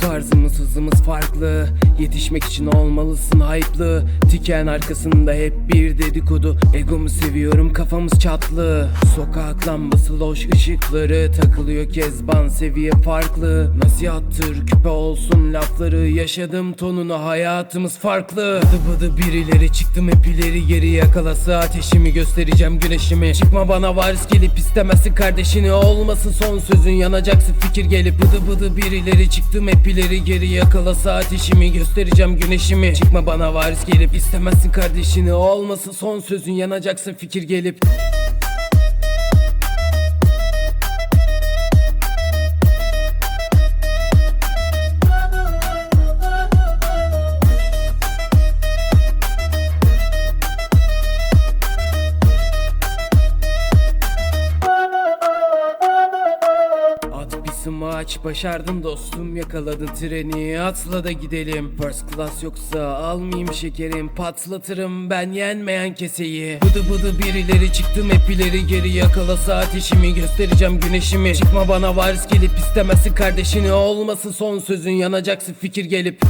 Tarzımız farklı. Yetişmek için olmalısın hype'lı. Tiken arkasında hep bir dedikodu. Egomu seviyorum kafamız çatlı. Sokak lambası loş ışıkları Takılıyor kezban. Seviye farklı. Nasihattır küpe olsun lafları. Yaşadım tonunu hayatımız farklı. Bıdı bıdı birileri çıktım hep geri yakalası Ateşimi göstereceğim güneşimi. Çıkma bana varis gelip istemezsin kardeşini. Olmasın son sözün yanacaksın fikir gelip. Bıdı bıdı birileri çıktım hep ileri geri yakalasa ateşimi göstereceğim güneşimi. Çıkma bana varis gelip istemezsin kardeşini. Olmasın son sözün yanacaksın fikir gelip At bir smaç başardın dostum. Yakaladın treni atla da gidelim. First class yoksa almayayım şekerim. Patlatırım ben yenmeyen keseyi. Bıdı bıdı birileri çıktım hep ileri geri yakalasa ateşimi göstereceğim güneşimi. Çıkma bana varis gelip istemezsin kardeşini. Olmasın son sözün yanacaksın fikir gelip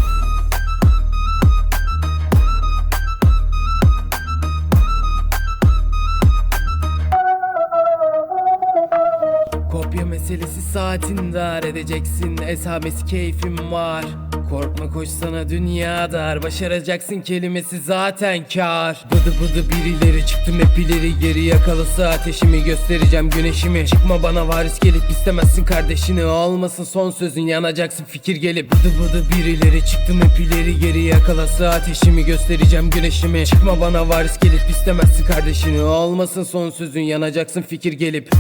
meselesi saatin dar edeceksin. Esamesi keyfim var. Korkma koş sana dünya dar. Başaracaksın kelimesi zaten kar. Bıdı bıdı birileri çıktım hep ileri geri yakalasa Ateşimi göstereceğim güneşimi. Çıkma bana varis gelip istemezsin kardeşini. Olmasın son sözün yanacaksın fikir gelip. Bıdı bıdı birileri çıktım hep ileri geri yakalasa Ateşimi göstereceğim güneşimi. Çıkma bana varis gelip istemezsin kardeşini. Olmasın son sözün yanacaksın fikir gelip